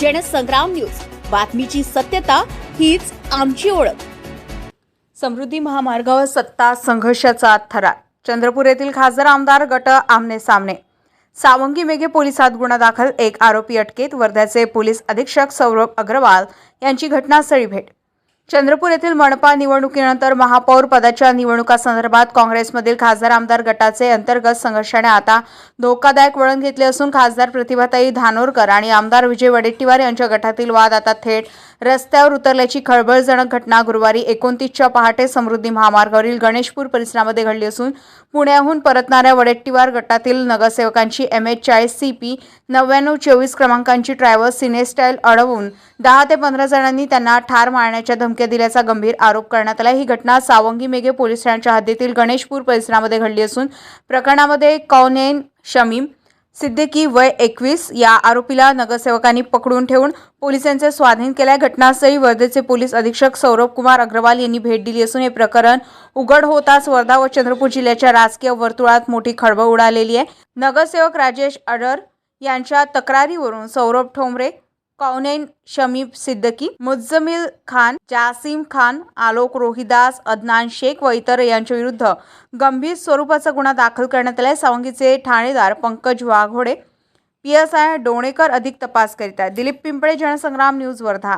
Jansangram news. बातमीची सत्यता हीच आमची ओळख. समृद्धी महामार्गावर सत्ता संघर्षाचा थरार. चंद्रपूर येथील खासदार आमदार गट आमने सामने. सावंगी मेघे पोलिसात गुन्हा दाखल एक आरोपी अटकेत वर्ध्याचे पोलीस अधीक्षक सौरभ अग्रवाल यांची घटनास्थळी भेट. चंद्रपूर येथील मनपा निवडणुकीनंतर महापौर पदाच्या निवडणुकासंदर्भात काँग्रेसमधील खासदार आमदार गटाचे अंतर्गत संघर्षाने आता धोकादायक वळण घेतले असून खासदार प्रतिभाताई धानोरकर आणि आमदार विजय वडेट्टीवार यांच्या गटातील वाद आता थेट रस्त्यावर उतरल्याची खळबळजनक घटना गुरुवारी एकोणतीसच्या पहाटे समृद्धी महामार्गावरील गणेशपूर परिसरामध्ये घडली असून पुण्याहून परतणाऱ्या वडेट्टीवार गटातील नगरसेवकांची एम एच चाळीस सी पी नव्याण्णव चोवीस क्रमांकांची ट्रॅव्हल्स सिनेस्टाईल अडवून दहा ते पंधरा जणांनी त्यांना ठार मारण्याच्या धमक्या दिल्याचा गंभीर आरोप करण्यात आला. ही घटना सावंगी मेघे पोलीस ठाण्याच्या हद्दीतील गणेशपूर परिसरामध्ये घडली असून प्रकरणामध्ये कौनेन शमीम सिद्दीकी वय एकवीस या आरोपीला नगरसेवकांनी पकडून ठेवून पोलिसांचे स्वाधीन केल्या घटनास्थळी वर्धेचे पोलीस अधीक्षक सौरभ कुमार अग्रवाल यांनी भेट दिली असून हे प्रकरण उघड होताच वर्धा व चंद्रपूर जिल्ह्याच्या राजकीय वर्तुळात मोठी खळबळ उडालेली आहे. नगरसेवक राजेश अडर यांच्या तक्रारीवरून सौरभ ठोंबरे कौनेन शमीब सिद्दकी मुज्जमिल खान जासिम खान आलोक रोहिदास अदनान शेख व इतर यांच्या विरुद्ध गंभीर स्वरूपाचा गुन्हा दाखल करण्यात आलाय. सावंगीचे ठाणेदार Pankaj Waghode P S I Donekar अधिक तपास करीत आहेत. दिलीप पिंपळे जनसंग्राम न्यूज वर्धा